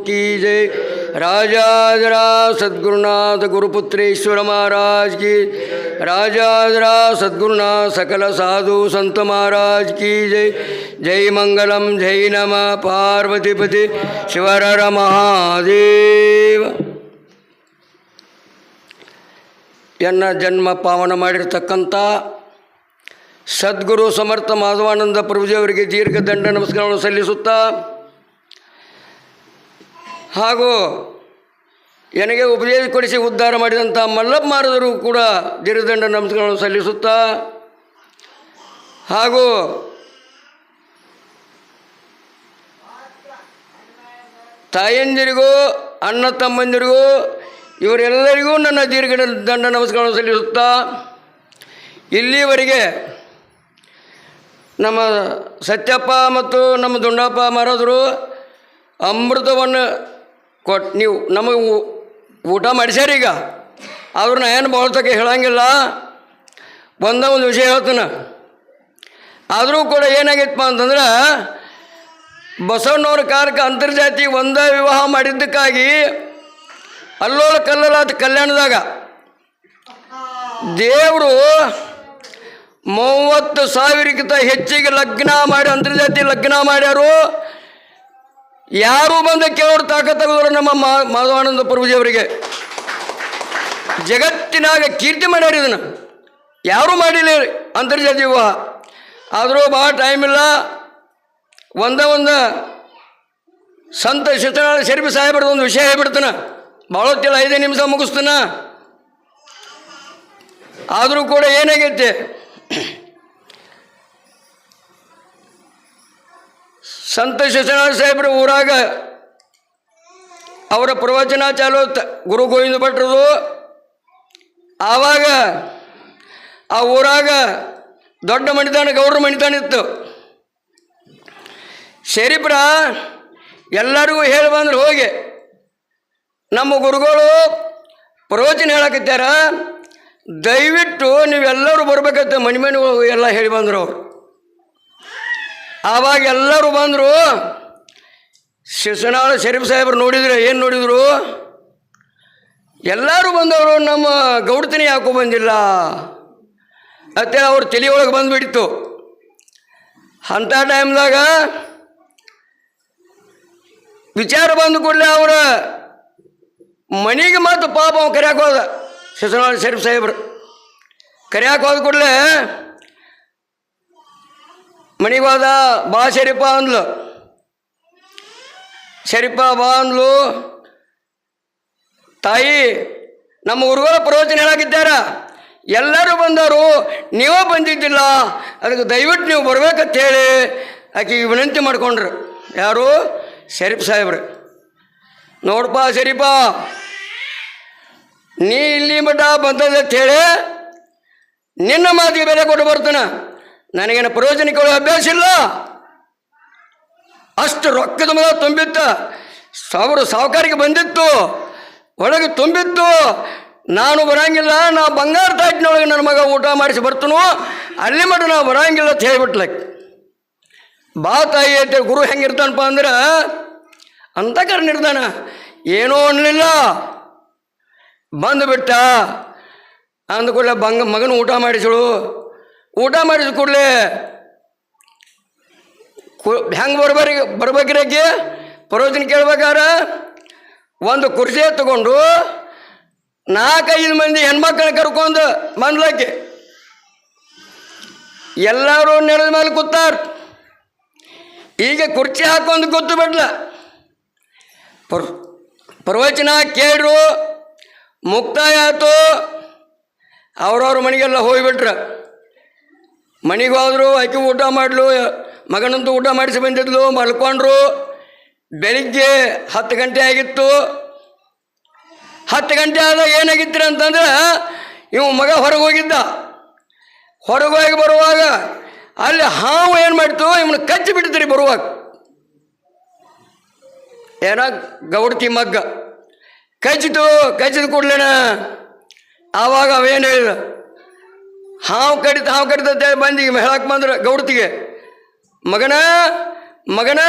की जय राजाजरा सद्गुरुनाथ गुरुपुत्रेश्वर महाराज की राजाजरा सद्गुरुनाथ सकल साधु संत महाराज की जय जय मंगलम जय नमः पार्वतीपति शिवरर महादेव ಎನ್ನ ಜನ್ಮ ಪಾವನ ಮಾಡಿರ್ತಕ್ಕಂಥ ಸದ್ಗುರು ಸಮರ್ಥ ಮಾಧವಾನಂದ ಪ್ರಭುಜಿಯವರಿಗೆ ದೀರ್ಘ ದಂಡ ನಮಸ್ಕಾರವನ್ನು ಸಲ್ಲಿಸುತ್ತಾ ಹಾಗೂ ನನಗೆ ಉಪದೇಶ ಕೊಡಿಸಿ ಉದ್ಧಾರ ಮಾಡಿದಂಥ ಮಲ್ಲಪ್ಪ ಮಾರದರು ಕೂಡ ದೀರ್ಘದಂಡ ನಮಸ್ಕಾರವನ್ನು ಸಲ್ಲಿಸುತ್ತಾ ಹಾಗೂ ತಾಯಂದಿರಿಗೂ, ಅಣ್ಣ ತಮ್ಮಂದಿರಿಗೂ, ಇವರೆಲ್ಲರಿಗೂ ನನ್ನ ದೀರ್ಘ ದಂಡ ನಮಸ್ಕಾರ ಸಲ್ಲಿಸುತ್ತಾ ಇಲ್ಲಿವರೆಗೆ ನಮ್ಮ ಸತ್ಯಪ್ಪ ಮತ್ತು ನಮ್ಮ ದುಂಡಪ್ಪ ಮಹಾರಾಜರು ಅಮೃತವನ್ನು ಕೊಟ್ಟು ನೀವು ನಮಗೆ ಊಟ ಮಾಡಿಸ್ಯಾರ ಈಗ. ಅವ್ರನ್ನ ಏನು ಬಳತಕ್ಕೆ ಹೇಳಂಗಿಲ್ಲ. ಒಂದ ಒಂದು ವಿಷಯ ಹೇಳ್ತಾನೆ. ಆದರೂ ಕೂಡ ಏನಾಗೈತಪ್ಪ ಅಂತಂದ್ರೆ, ಬಸವಣ್ಣವ್ರ ಕಾರಕ ಅಂತರ್ಜಾತಿ ಒಂದೇ ವಿವಾಹ ಮಾಡಿದ್ದಕ್ಕಾಗಿ ಅಲ್ಲೋಲ ಕಲ್ಲಲಾದ ಕಲ್ಯಾಣದಾಗ ದೇವರು ಮೂವತ್ತು ಸಾವಿರಕ್ಕಿಂತ ಹೆಚ್ಚಿಗೆ ಲಗ್ನ ಮಾಡಿ, ಅಂತರ್ಜಾತಿ ಲಗ್ನ ಮಾಡ್ಯಾರು. ಯಾರು ಬಂದು ಕೇಳೋರು ತಾಕತ್ತಾಗೋರು ನಮ್ಮ ಮಾಧವಾನಂದ ಪ್ರಭುಜಿ ಅವರಿಗೆ? ಜಗತ್ತಿನಾಗ ಕೀರ್ತಿ ಮಾಡ್ಯಾರ ಇದನ್ನು. ಯಾರೂ ಮಾಡಿಲ್ಲ ಅಂತರ್ಜಾತಿ ವಿವಾಹ. ಆದರೂ ಭಾಳ ಟೈಮ್ ಇಲ್ಲ. ಒಂದ ಒಂದು ಸಂತ ಶಿತನಾಳ ಶರೀಫ್ ಸಾಹೇಬರದ ಒಂದು ವಿಷಯ ಹೇಳ್ಬಿಡ್ತಾನ. ಭಾಳ ಹೊತ್ತಿಲ್ಲ ಐದೇ ನಿಮಿಷ ಮುಗಿಸ್ತಾನ. ಆದರೂ ಕೂಡ ಏನಾಗೈತೆ? ಸಂತ ಶಿಸ್ತನಾಳ ಸಾಹೇಬ್ರ ಊರಾಗ ಅವರ ಪ್ರವಚನ ಚಾಲು ಗುರು ಗೋವಿಂದ ಭಟ್ರದು. ಆವಾಗ ಆ ಊರಾಗ ದೊಡ್ಡ ಮಣಿತಾನ ಗೌಡ್ರ ಮಣಿತಾನ ಇತ್ತು. ಶರೀಫ್ರ, ಎಲ್ಲರಿಗೂ ಹೇಳಿ ಬಂದ್ರೆ ಹೋಗಿ, ನಮ್ಮ ಗುರುಗಳು ಪ್ರವಚನ ಹೇಳಕತ್ಯಾರ, ದಯವಿಟ್ಟು ನೀವೆಲ್ಲರೂ ಬರ್ಬೇಕಂತ ಮನೆ ಮನೆ ಎಲ್ಲ ಹೇಳಿ ಬಂದರು ಅವರು. ಆವಾಗ ಎಲ್ಲರೂ ಬಂದರು, ಶಿಶುನಾಳ ಶರೀಫ್ ಸಾಹೇಬ್ರು ನೋಡಿದ್ರು ಏನು ನೋಡಿದರು? ಎಲ್ಲರೂ ಬಂದವರು, ನಮ್ಮ ಗೌಡತನ ಯಾಕೋ ಬಂದಿಲ್ಲ? ಅತ್ತೆ ಅವ್ರ ತಲೆಯೊಳಗೆ ಬಂದುಬಿಡ್ತು. ಅಂಥ ಟೈಮ್ದಾಗ ವಿಚಾರ ಬಂದು ಕೂಡಲೇ ಅವರು ಮನೆಗೆ ಮತ್ತು ಪಾಪ ಅವ್ನು ಕರ್ಯಾಕೆ ಹೋದ, ಶಿಶುನಾಳ ಶರೀಫ್ ಸಾಹೇಬ್ರು. ಕರೆಯಕ್ಕೆ ಹೋದ ಕೂಡಲೇ ಮನೆಗೆ ಹೋದ ಬಾ ಶರೀಫ ಅಂದ್ಲು. ಶರೀಫ ಬಾ ಅಂದ್ಲು. ತಾಯಿ, ನಮ್ಮ ಗುರುಗಳ ಪ್ರವಚನ ಹೇಳಾಕಿದ್ದಾರ. ಎಲ್ಲರೂ ಬಂದರು. ನೀವೇ ಬಂದಿದ್ದಿಲ್ಲ. ಅದಕ್ಕೆ ದಯವಿಟ್ಟು ನೀವು ಬರ್ಬೇಕಂತ ಹೇಳಿ ಆಕೆಗೆ ವಿನಂತಿ ಮಾಡ್ಕೊಂಡ್ರು. ಯಾರು? ಶರೀಫ್ ಸಾಹೇಬ್ರು. ನೋಡಪ್ಪ ಶರೀಫ. ನೀ ಇಲ್ಲಿ ಮಠ ಬಂದದಂತ ಹೇಳಿ ನಿನ್ನ ಮಾತಿಗೆ ಬೆಲೆ ಕೊಟ್ಟು ಬರ್ತಾನೆ. ನನಗೇನು ಪ್ರಯೋಜನ ಕೊಡೋ ಅಭ್ಯಾಸ ಇಲ್ಲ? ಅಷ್ಟು ರೊಕ್ಕದ ಮೇಲೆ ತುಂಬಿತ್ತು ಸಾವಿರ ಸಾವುಕಾರಿಗೆ ಬಂದಿತ್ತು. ಒಳಗೆ ತುಂಬಿತ್ತು. ನಾನು ಬರಂಗಿಲ್ಲ, ನಾ ಬಂಗಾರ ತಾಟಿನೊಳಗೆ ನನ್ನ ಮಗ ಊಟ ಮಾಡಿಸಿ ಬರ್ತನೋ, ಅಲ್ಲಿ ಮಟ್ಟ ನಾ ಬರಂಗಿಲ್ಲ ಅಂತ ಹೇಳ್ಬಿಟ್ಲಕ್ಕೆ ಬಾ ತಾಯಿ, ಅಂತ ಗುರು ಹೆಂಗಿರ್ತಾನಪ್ಪ ಅಂದ್ರೆ, ಅಂತ ನಿರ್ಧಾನ ಏನೋ ಅನ್ನಲಿಲ್ಲ ಬಂದುಬಿಟ್ಟ. ಅಂದ ಕೂಡಲೇ ಬಂಗ ಮಗನ ಊಟ ಮಾಡಿಸಳು. ಊಟ ಮಾಡಿದ ಕೂಡಲೇ ಹೆಂಗೆ ಬರ್ಬರಿ ಬರ್ಬೇಕ್ರಿಗೆ ಪ್ರವಚನ ಕೇಳ್ಬೇಕಾರ? ಒಂದು ಕುರ್ಚಿ ತಗೊಂಡು ನಾಲ್ಕೈದು ಮಂದಿ ಹೆಣ್ಮಕ್ಳನ್ನ ಕರ್ಕೊಂಡು ಬಂದ್ಲಕ್ಕೆ. ಎಲ್ಲರೂ ನೆಲದ ಮೇಲೆ ಕೂತಾರ. ಈಗ ಕುರ್ಚಿ ಹಾಕೊಂಡು ಗೊತ್ತು ಬಿಡ್ಲ. ಪ್ರ, ಪ್ರವಚನ ಕೇಳ್ರು, ಮುಕ್ತಾಯ ಆಯ್ತು. ಅವ್ರವ್ರ ಮನೆಗೆಲ್ಲ ಹೋಗಿಬಿಟ್ರ. ಮನೆಗೆ ಹೋದ್ರು, ಆಕೆ ಊಟ ಮಾಡಲು, ಮಗನಂತೂ ಊಟ ಮಾಡಿಸಿ ಬಂದಿದ್ಲು, ಮಲ್ಕೊಂಡ್ರು. ಬೆಳಿಗ್ಗೆ ಹತ್ತು ಗಂಟೆ ಆಗಿತ್ತು. ಹತ್ತು ಗಂಟೆ ಆದಾಗ ಏನಾಗಿತ್ತು ಅಂತಂದ್ರೆ, ಇವ ಮಗ ಹೊರಗೆ ಹೋಗಿದ್ದ. ಹೊರಗೆ ಹೋಗಿ ಬರುವಾಗ ಅಲ್ಲಿ ಹಾವು ಏನು ಮಾಡ್ತು, ಇವನು ಕಚ್ಚಿ ಬಿಡ್ತೀರಿ ಬರುವಾಗ. ಏನ ಗೌಡ್ತಿ ಮಗ್ಗ. ಕಚ್ಚಿತು, ಕಚ್ಚಿದ ಕೂಡ್ಲೇನ, ಆವಾಗ ಅವೇನು ಹೇಳಿದ? ಹಾವು ಕಡಿತ ಹಾವು ಕಡಿತ ಅಂತೇಳಿ ಬಂದು ಈಗ ಹೇಳಕ್ಕೆ ಬಂದ್ರೆ ಗೌಡತಿಗೆ. ಮಗನ ಮಗನ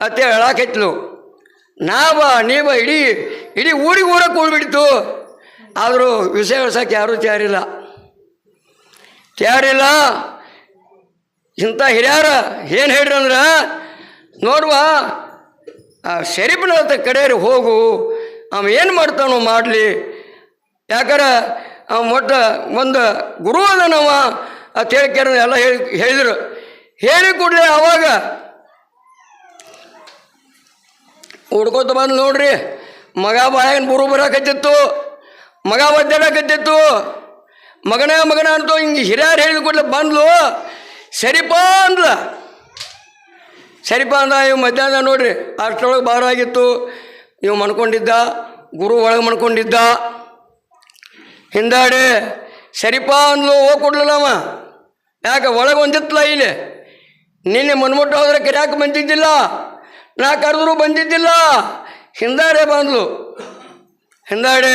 ಅಂತೇಳಿ ಹೇಳಾಕೈತ್ಲು ನಾ ಬಾ ನೀ ಬಾ ಇಡೀ ಇಡೀ ಊರಿಗೆ ಊರ ಕೂಡ್ಬಿಡ್ತು. ಆದರೂ ವಿಷಯ ಹೇಳ್ಸಕ್ಕೆ ಯಾರೂ ತಯಾರಿಲ್ಲ. ತಯಾರಿಲ್ಲ. ಇಂಥ ಹಿರಿಯಾರ ಏನು ಹೇಳ್ರಿ ಅಂದ್ರೆ, ನೋಡುವ, ಆ ಶರೀಫ್ನ ಕಡೆಯವ್ರಿಗೆ ಹೋಗು, ಅವ ಏನು ಮಾಡ್ತಾನೋ ಮಾಡಲಿ. ಯಾಕಂದ್ರೆ ಮೊಟ್ಟ ಒಂದು ಗುರು ಅದನವ ಅಂತ ಹೇಳ್ಕ್ಯಾರ ಎಲ್ಲ ಹೇಳಿ, ಹೇಳಿದ್ರು. ಹೇಳಿ ಕೂಡಲೇ ಅವಾಗ ಹುಡ್ಕೋತ ಬಂದು ನೋಡ್ರಿ, ಮಗ ಬಾಯನ್ ಬುರು ಬರಕತ್ತಿತ್ತು, ಮಗ ಒದ್ದಾಡಕತ್ತಿತ್ತು. ಮಗನ ಮಗನ ಅಂತ ಹಿಂಗೆ ಹಿರಿಯರು ಹೇಳಿದ ಕೂಡಲೇ ಬಂದ್ಲು, ಸರಿಪಾ ಅಂದ್ಲ. ಸರಿಪ ಅಂದ ಇವು ಮಧ್ಯಾಹ್ನ ನೋಡ್ರಿ, ಅಷ್ಟರೊಳಗೆ ಬಾರ ಆಗಿತ್ತು ಇವು ಮನ್ಕೊಂಡಿದ್ದ, ಗುರು ಒಳಗೆ ಮನ್ಕೊಂಡಿದ್ದ. ಹಿಂದಾಡಿ, ಸರಿಪಾ ಅಂದ್ಲು, ಹೋಗಿ ಕೊಡ್ಲಿಲ್ಲವ ಯಾಕೆ, ಒಳಗೆ ಒಂದಿತ್ತಲ್ಲ ಇಲ್ಲಿ. ನಿನ್ನೆ ಮನ್ಮುಟ್ಟು ಹೋದ್ರೆ ಕರ್ಯಾಕೆ ಬಂದಿದ್ದಿಲ್ಲ? ನಾ ಕರೆದ್ರು ಬಂದಿದ್ದಿಲ್ಲ? ಹಿಂದಾಡೆ ಬಂದ್ಲು. ಹಿಂದಾಡೆ,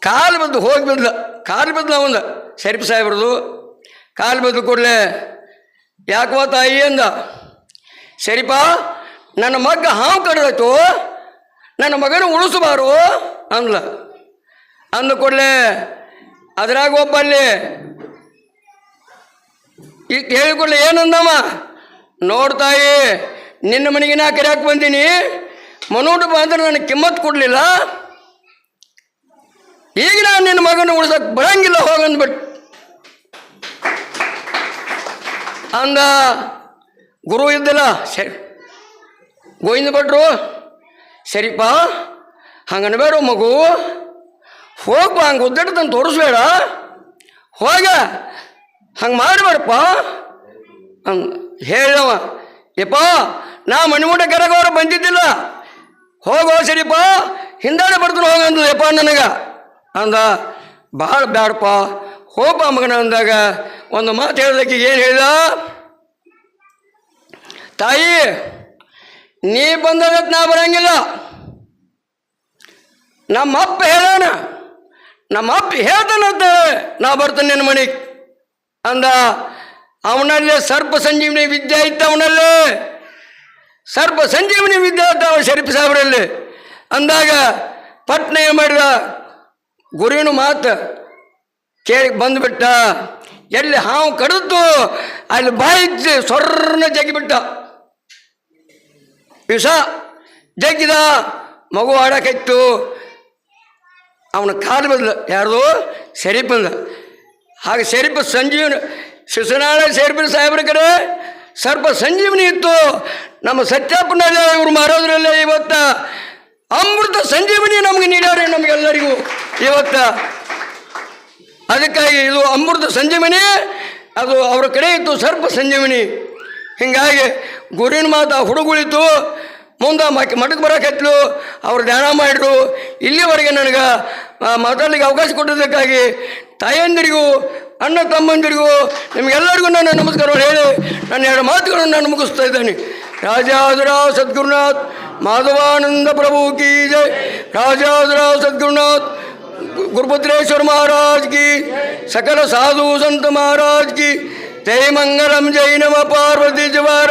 ಕಾಲು ಬಿದ್ದು ಹೋಗಿ ಬಿದ್ದ ಕಾಲು ಬಿದ್ದ ಅವಂದ. ಸರಿಪ ಸಾಹೇಬ್ರದು, ಕಾಲು ಬಿದ್ದು ಕೂಡಲೇ. ಯಾಕೋ ತಾಯಿ ಅಂದ, ಸರಿಪಾ, ನನ್ನ ಮಗ್ಗ ಹಾವು ಕಡ್ದಾಯ್ತು. ನನ್ನ ಮಗನ ಉಳಿಸಬಾರು. ಅಂದ್ಲ. ಅಂದ ಕೂಡಲೇ ಅದ್ರಾಗ ಒಬ್ಬಲ್ಲಿ ಈಗ ಹೇಳಿಕೊಳ್ಳಿ ಏನಂದಮ್ಮ? ನೋಡ್ತಾಯಿ ನಿನ್ನ ಮನೆಗೆ ನಾ ಕರೆಯಕ್ಕೆ ಬಂದೀನಿ? ಮನೋಡು ಬಂದ್ರೆ ನನಗೆ ಕಿಮ್ಮತ್ ಕೊಡಲಿಲ್ಲ. ಈಗ ನಾನು ನಿನ್ನ ಮಗನ ಉಳಿಸಕ್ಕೆ ಬರಂಗಿಲ್ಲ ಹೋಗಂದ್ಬಿಟ್ಟು ಅಂದ ಗುರು ಇದ್ದಲ್ಲ, ಸರಿ, ಗೋವಿಂದ ಭಟ್ರು ಸರಿಪ್ಪ ಹಂಗನ್ಬೇಡ ಮಗು. ಹೋಗ ಹಂಗೆ ಉದ್ದಡ್ತಂದು ತೋರಿಸ್ಬೇಡ. ಹೋಗ. ಹಂಗೆ ಮಾಡಬೇಡಪ್ಪ. ಹಂಗೆ ಹೇಳವ ಯಪ್ಪ, ನಾ ಮಣಿಮೂಟ ಕೆರಗವ್ರ ಬಂದಿದ್ದಿಲ್ಲ. ಹೋಗೋ ಸರಿಪ್ಪ. ಹಿಂದಾಡೆ ಬರ್ತಾನೆ ಹೋಗಂದು ಯಪ್ಪ, ನನಗೆ. ಅಂದ ಭಾಳ ಬ್ಯಾಡಪ್ಪ. ಹೋಪ ಮಗನ ಅಂದಾಗ ಒಂದು ಮಾತು ಹೇಳೋದಕ್ಕೆ ಏನು ಹೇಳಿದ? ತಾಯಿ, ನೀ ಬಂದಾಗ ನಾ ಬರಂಗಿಲ್ಲ. ನಮ್ಮ ಅಪ್ಪ ಹೇಳೋಣ ನಮ್ಮ ಅಪ್ಪ ಹೇಳ್ತಾನಂತ ನಾ ಬರ್ತೇನೆ ನಿನ್ನ ಮನೆಗೆ. ಅಂದ, ಅವನಲ್ಲೇ ಸರ್ಪ ಸಂಜೀವನಿ ವಿದ್ಯೆ ಇತ್ತು ಅವನಲ್ಲೇ. ಸರ್ಪ ಸಂಜೀವನಿ ವಿದ್ಯೆ ಇತ್ತು ಅವ ಶರೀಫ್ ಅಂದಾಗ ಪಟ್ನ ಏನು ಮಾಡಿದ? ಗುರುವಿನ ಮಾತು ಕೇಳಿ ಬಂದುಬಿಟ್ಟ. ಎಲ್ಲಿ ಹಾವು ಕಡಿದು ಅಲ್ಲಿ ಬಾಯಿ ಸೊರ್ರನ್ನ ಜಗ್ಗಿಬಿಟ್ಟ. ವಿಷ ಜಗ್ಗಿದ, ಮಗು ಆಡಕ್ಕಿತ್ತು ಅವನ ಕಾಲು ಬಂದ ಯಾರ್ದೋ ಶರೀಫಂದ ಹಾಗೆ ಶರೀಫ ಸಂಜೀವನ, ಶಿಶುನಾಳ ಶರೀಫಿನ ಸಾಹೇಬ್ರ ಕಡೆ ಸರ್ಪ ಸಂಜೀವನಿ ಇತ್ತು. ನಮ್ಮ ಸತ್ಯಾಪನ ಇವರು ಮಾರೋದ್ರಲ್ಲೇ ಇವತ್ತ ಅಮೃತ ಸಂಜೀವನಿ ನಮಗೆ ನೀಡ್ಯಾರೆ ನಮಗೆಲ್ಲರಿಗೂ ಇವತ್ತ. ಅದಕ್ಕಾಗಿ ಇದು ಅಮೃತ ಸಂಜೀವನಿ, ಅದು ಅವರ ಕಡೆ ಇತ್ತು ಸರ್ಪ ಸಂಜೀವನಿ. ಹೀಗಾಗಿ ಗುರಿನ ಮಾತು ಆ ಹುಡುಗಳಿತ್ತು. ಮುಂದೆ ಮಕ್ ಮಠಕ್ಕೆ ಬರೋಕತ್ಲು ಅವ್ರು ಧ್ಯಾನ ಮಾಡಿರು. ಇಲ್ಲಿವರೆಗೆ ನನಗೆ ಮಾತಾಡಲಿಕ್ಕೆ ಅವಕಾಶ ಕೊಟ್ಟಿದ್ದಕ್ಕಾಗಿ ತಾಯಂದಿರಿಗೂ, ಅಣ್ಣ ತಮ್ಮಂದಿರಿಗೂ, ನಿಮಗೆಲ್ಲರಿಗೂ ನನ್ನ ನಮಸ್ಕಾರ ಹೇಳಿ, ನನ್ನ ಎರಡು ಮಾತುಗಳನ್ನು ನಾನು ಮುಗಿಸ್ತಾ ಇದ್ದೇನೆ. ರಾಜಾದುರಾವ್ ಸದ್ಗುರುನಾಥ್, ಮಾಧವಾನಂದ ಪ್ರಭು ಕಿ ಜೈ. ರಾಜಾದುರಾವ್ ಸದ್ಗುರುನಾಥ್ ಗುರುಭದ್ರೇಶ್ವರ ಮಹಾರಾಜ್ ಕಿ ಸಕಲ ಸಾಧು ಸಂತ ಮಹಾರಾಜ್ ಕಿ ಜೈ. ಮಂಗಲಂ, ಜೈ ನಮ ಪಾರ್ವತಿ ಜವಾರ